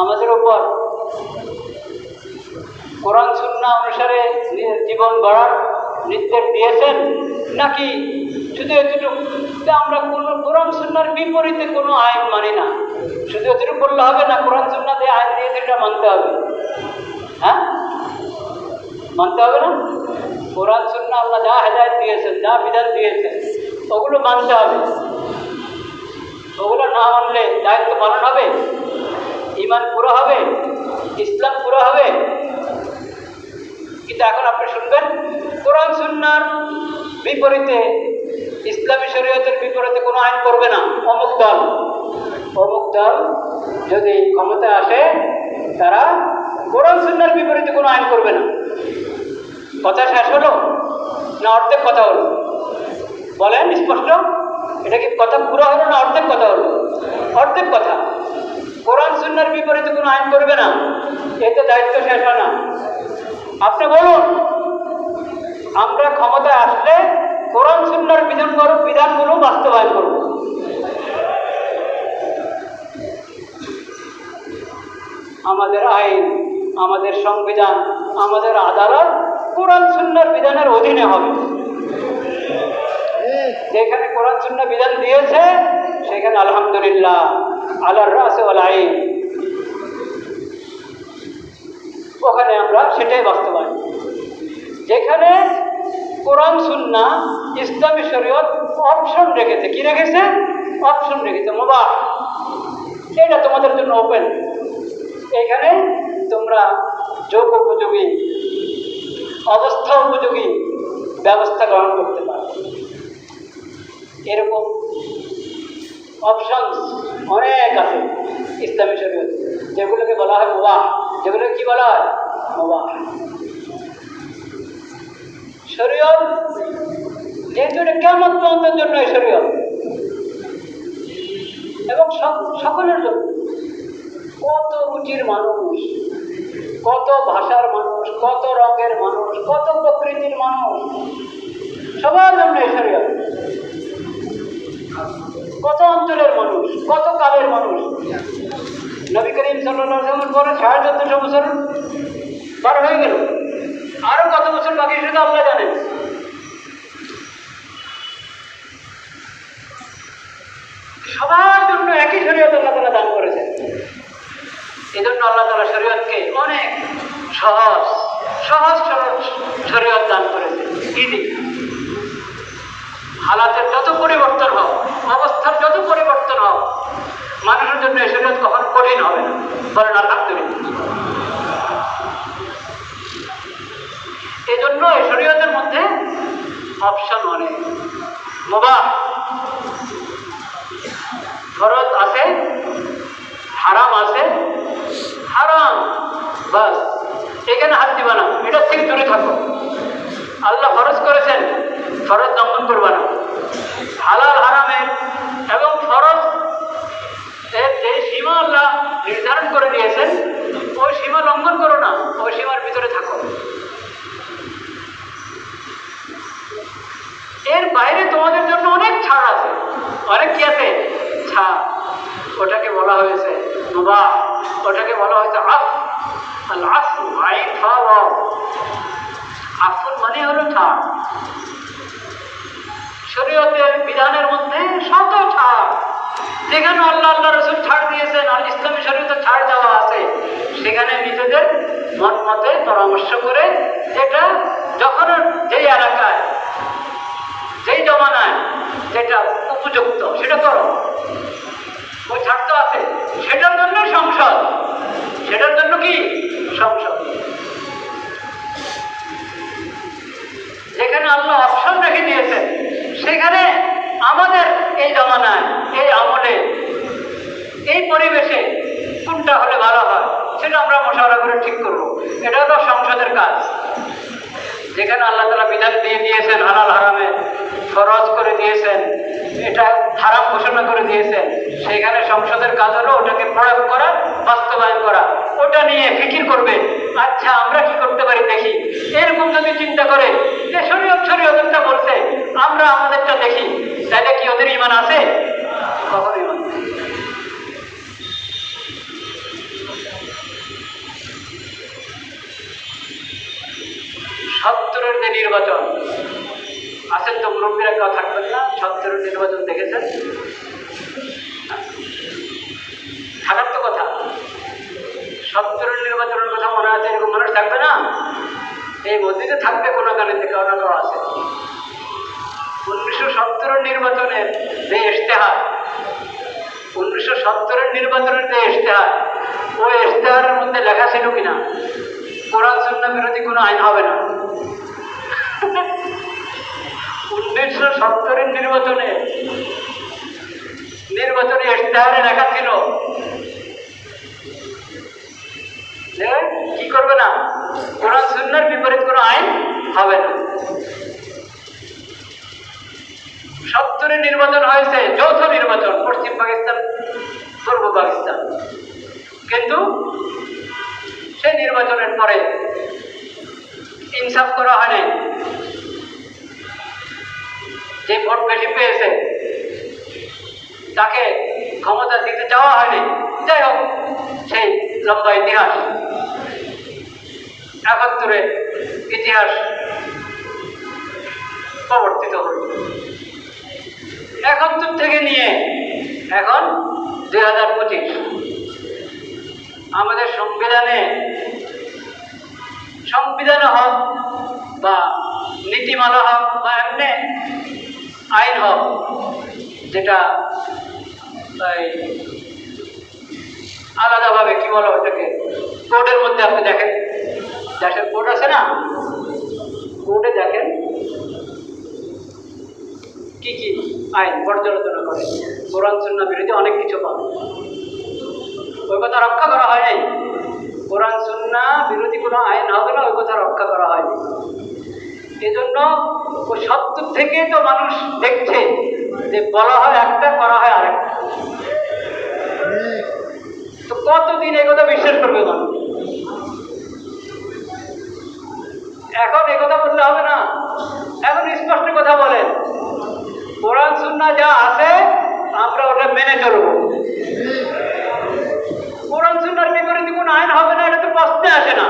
আমাদের উপর। কোরআন সুন্না অনুসারে জীবন গড়ার নির্দেশ দিয়েছেন নাকি শুধু এতটুকু? আমরা কোনো কোরআন সুন্নার বিপরীতে কোনো আইন মানি না। শুধু এতটুকু করলে হবে না, কোরআন দিয়ে আইন দিয়েছে এটা মানতে হবে। হ্যাঁ? মানতে হবে না? কোরআন সুন্না আল্লাহ যা হেদায়ত দিয়েছেন, যা বিধান দিয়েছেন, ওগুলো মানতে হবে। ওগুলো না মানলে দায়িত্ব পালন হবে? ইমান পুরো হবে? ইসলাম পুরো হবে? কিন্তু এখন আপনি শুনবেন। কোরআন সুন্নার বিপরীতে, ইসলামী শরীয়তের বিপরীতে কোনো আইন করবে না। অমুক দল। অমুক দল যদি ক্ষমতায় আসে, তারা কোরআন সুন্নার বিপরীতে কোনো আইন করবে না। কথা শেষ হলো? না অর্ধেক কথা হলো? বলেন, স্পষ্ট? এটা কি কথা পুরো হলো না অর্ধেক কথা হলো? অর্ধেক কথা। কোরআন সুন্নার বিপরীতে কোনো আইন করবে না। এতে দায়িত্ব শেষ হয় না। আপনি বলুন, আমরা ক্ষমতায় আসলে কোরআন সুন্নার বিধানগুলো বিধানগুলো বাস্তবায়ন করব। আমাদের আইন, আমাদের সংবিধান, আমাদের আদালত কোরআন সুন্নার বিধানের অধীনে হবে। যেখানে কোরআন সুন্না বিধান দিয়েছে, সেখানে আলহামদুলিল্লাহ। আল্লাহর রাসে আইন ওখানে আমরা সেটাই বাস্তবায়ন যেখানে কোরআন, সুন্না, ইসলামী শরীয়ত অপশন রেখেছে। কি রেখেছে? অপশন রেখেছে, মোবাহ। এটা তোমাদের জন্য ওপেন এখানে তোমরা যোগ উপযোগী, অবস্থা উপযোগী ব্যবস্থা গ্রহণ করতে পারো। এরকম অপশনস অনেক আছে ইসলামী শরীয়ত। যেগুলোকে বলা হয় মোবাহ যেগুলোকে কি বলা হয়? মোবাহ শরীয়ত যেহেতু এটা কেমন পর্যন্তের জন্য এই শরীয়ত। এবং সক- সকলের জন্য। কত রুচির মানুষ, কত ভাষার মানুষ, কত রঙের মানুষ, কত প্রকৃতির মানুষ, সবার জন্য এই শরীয়ত। কত অঞ্চলের মানুষ, কত কালের মানুষ? নবী করিম সাল্লামের পরে সাড়ে চোদ্দশো বছর পার হয়ে গেল। আরও কত বছর বাকি সেটা আল্লাহ জানেন সবার জন্য একই শরীয়ত আল্লাহ তালা দান করেছেন। এই জন্য আল্লাহ তালা শরীয়তকে অনেক সহজ সহজ, সরল শরীয়ত দান করেছে ইদি হালাতের যত পরিবর্তন হোক অবস্থার যত পরিবর্তন হোক মানুষের জন্য শরীয়ত কখনো কঠিন হবে না। বলেন, আলহামদুলিল্লাহ। এই জন্য এই মধ্যে অপশন অনেক মোবাহ। ফরজ আছে, হারাম আছে, হারাম। বাস, এখানে হাত দিবা না, এটা থেকে দূরে থাকো আল্লাহ ফরজ করেছেন ফরজ লঙ্ঘন করবা না হালাল হারামের এবং ফরজ এর যে সীমা আল্লাহ নির্ধারণ করে দিয়েছেন, ওই সীমা লঙ্ঘন করো না, ওই সীমার ভিতরে থাকো। এর বাইরে তোমাদের জন্য অনেক ছাড় আছে। অনেক কি আছে? ছাড়। ওটাকে বলা হয়েছে মুবা ওটাকে বলা হয়েছে আফ। আল আফু আফুল মানে হলো ছাড়। শরীয়তের বিধানের মধ্যে শত ছাড়। যেখানে আল্লাহ আল্লাহ রসুল ছাড় দিয়েছেন, আর ইসলামী শরীয়তে ছাড় দেওয়া আছে, সেখানে নিজেদের মন মতে পরামর্শ করে যেটা যখন যেই এলাকায়, যেই জমানায় যেটা উপযুক্ত, সেটা করো। ওই ছাড় তো আছে। সেটার জন্য সংসদ। সেটার জন্য কি? সংসদ। যেখানে আল্লাহ অপশন রেখে দিয়েছেন, সেখানে আমাদের এই জমানায়, এই আমলে, এই পরিবেশে কোনটা হলে ভালো হয়, সেটা আমরা মশারা করে ঠিক করব। এটা হলো সংসদের কাজ। যেখানে আল্লাহ তালা বিধান দিয়ে দিয়েছেন, হালাল হারামে ফরজ করে দিয়েছেন, এটা হারাম ঘোষণা করে দিয়েছেন, সেখানে সংসদের কাজ হলো ওটাকে প্রয়োগ করা, বাস্তবায়ন করা। ওটা নিয়ে ফিকির করবে। আচ্ছা আমরা কি করতে পারি দেখি। এরকম যদি চিন্তা করে তাহলে কি ওদের ইমান আছে? কখনো ইমান সত্তরের যে নির্বাচন আসেন তো মুরব্বীরা কেউ থাকবেন না? সত্তরের নির্বাচন দেখেছেন? থাকার তো কথা। সত্তরের নির্বাচনের কথা মনে আছে এরকম মানুষ থাকবে না? এই মসজিদে থাকবে কোনো কারণে থেকে না কারও আছে। উনিশশো সত্তরের নির্বাচনের যে ইশতেহার, উনিশশো সত্তরের নির্বাচনের যে ইশতেহার, ওই ইশতেহারের মধ্যে লেখা ছিল কিনা? কোরআন শূন্য বিরোধী কোনো আইন হবে না। উনিশশো সত্তরের নির্বাচনে নির্বাচনী ইশতেহারে লেখা ছিল কি করবে না? কোরআন শূন্যের বিপরীত কোনো আইন হবে না। সত্তরের নির্বাচন হয়েছে, যৌথ নির্বাচন, পশ্চিম পাকিস্তান, পূর্ব পাকিস্তান। কিন্তু সেই নির্বাচনের পরে ইনসাফ করা হয়নি যে ভোট বেশি পেয়েছে, তাকে ক্ষমতা দিতে চাওয়া হয়নি যাই হোক, সেই লম্বা ইতিহাস। একাত্তরের ইতিহাস প্রবর্তিত হল। একাত্তর থেকে নিয়ে এখন দুই হাজার পঁচিশ। আমাদের সংবিধানে সংবিধানে হক বা নীতিমালা হোক বা এমনি আইন হোক, যেটা আলাদাভাবে কি বলা ওটাকে কোর্টের মধ্যে আপনি দেখেন। দেশের কোর্ট আছে না? কোর্টে দেখেন কি কি আইন পর্যালোচনা করে? কোরআন সুন্না বিরোধী অনেক কিছু পাবে ওই কথা রক্ষা করা হয় নাই। কোরআন সুন্না বিরোধী কোনো আইন হবে না ওই কথা রক্ষা করা হয়নি এজন্য ওই সত্তর থেকে তো মানুষ দেখছে যে বলা হয় একটা, করা হয় আরেকটা। তো কতদিন এই কথা বিশ্বাস করবে মানুষ? এখন এ কথা বললে হবে না। এখন স্পষ্ট কথা বলেন। কোরআন সুন্না যা আছে, আমরা ওটা মেনে চলব। কোরআন সুন্নার বিপরীতে কোনো আইন হবে না, এটা তো প্রশ্নে আসে না।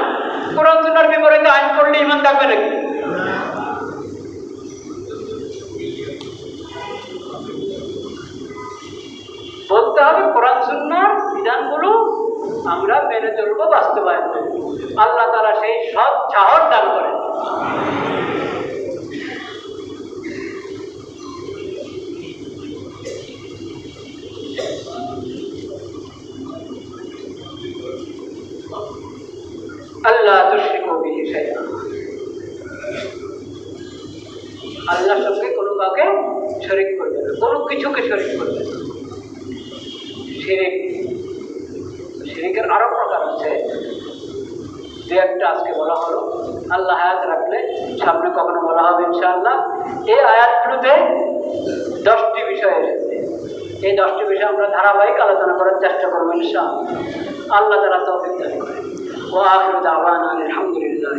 কোরআন সুন্নার বিপরীতে আইন করলে ইমান থাকবে নাকি? বলতে হবে, কোরআন সুন্নার বিধানগুলো আমরা মেনে চলবো, বাস্তবায়ন। আল্লাহ তারা সেই সৎ সাহস দান করেন। আল্লাহর সঙ্গে কোনো কাউকে শরিক করবে না, কোনো কিছুকে শরিক করবে না। শিরিক, শিরিকের আরও প্রকার আছে। দু একটা আজকে বলা হলো। আল্লাহ হায়াত রাখলে সামনে কখনো বলা হবে ইনশাআল্লাহ। এই আয়াতগুলোতে দশটি বিষয় এসেছে। এই দশটি বিষয় আমরা ধারাবাহিক আলোচনা করার চেষ্টা করব ইনশাআল্লাহ। আল্লাহ তারা তৌফিক দান করে ও আখির দাওয়ানা আলহামদুলিল্লাহ